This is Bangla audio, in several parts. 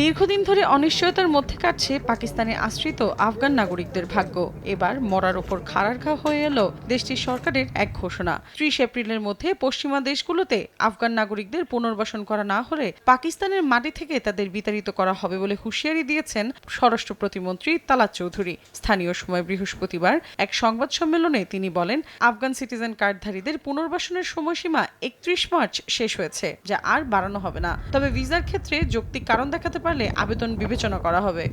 দীর্ঘদিন ধরে অনিশ্চয়তার মধ্যে কাটছে পাকিস্তানে আশ্রিত আফগান নাগরিকদের ভাগ্য। এবার মরার ওপর খাড়ার ঘা হয়ে এলো দেশটির সরকারের এক ঘোষণা। ত্রিশ এপ্রিলের মধ্যে পশ্চিমা দেশগুলোতে আফগান নাগরিকদের পুনর্বাসন করা না হলে পাকিস্তানের মাটি থেকে তাদের বিতাড়িত করা হবে বলে হুঁশিয়ারি দিয়েছেন স্বরাষ্ট্র প্রতিমন্ত্রী তালাত চৌধুরী। স্থানীয় সময় বৃহস্পতিবার এক সংবাদ সম্মেলনে তিনি বলেন, আফগান সিটিজেন কার্ডধারীদের পুনর্বাসনের সময়সীমা একত্রিশ মার্চ শেষ হয়েছে, যা আর বাড়ানো হবে না। তবে ভিসার ক্ষেত্রে যৌক্তিক কারণ দেখাতে পারলে আবেদন বিবেচনা করা হবে।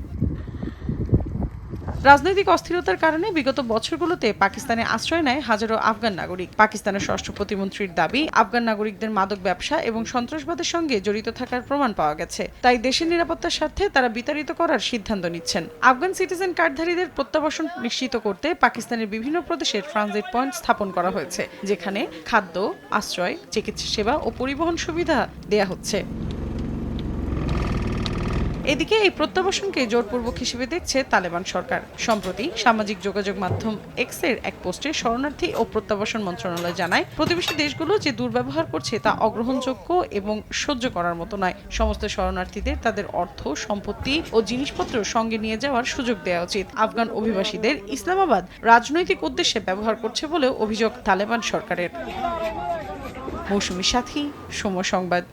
রাজনৈতিক অস্থিরতার কারণে বিগত বছরগুলোতে পাকিস্তানে আশ্রয় নেয় হাজারো আফগান নাগরিক। পাকিস্তানের ষষ্ঠ প্রতিমন্ত্রীর দাবি, আফগান নাগরিকদের মাদক ব্যবসা এবং সন্ত্রাসবাদের সঙ্গে জড়িত থাকার প্রমাণ পাওয়া গেছে। তাই দেশের নিরাপত্তার স্বার্থে তারা বিতাড়িত করার সিদ্ধান্ত নিচ্ছেন। আফগান সিটিজেন কার্ডধারীদের প্রত্যাবাসন নিশ্চিত করতে পাকিস্তানের বিভিন্ন প্রদেশে ট্রানজিট পয়েন্ট স্থাপন করা হয়েছে, যেখানে খাদ্য, আশ্রয়, চিকিৎসা সেবা ও পরিবহন সুবিধা দেয়া হচ্ছে। এদিকে এই প্রত্যাবাসনকে জোরপূর্বক হিসেবে দেখছে তালেবান সরকার। সম্প্রতি সামাজিক যোগাযোগ মাধ্যম এক্সের এক পোস্টে শরণার্থী ও প্রত্যাবাসন মন্ত্রণালয় জানায়, প্রতিবেশী দেশগুলো যে দুর্ব্যবহার করছে তা অগ্রহণযোগ্য এবং সহ্য করার মতো নয়। সমস্ত শরণার্থীদের তাদের অর্থ, সম্পত্তি ও জিনিসপত্র সঙ্গে নিয়ে যাওয়ার সুযোগ দেওয়া উচিত। আফগান অভিবাসীদের ইসলামাবাদ রাজনৈতিক উদ্দেশ্যে ব্যবহার করছে বলেও অভিযোগ তালেবান সরকারের। মৌসুমী সাথী, সময় সংবাদ।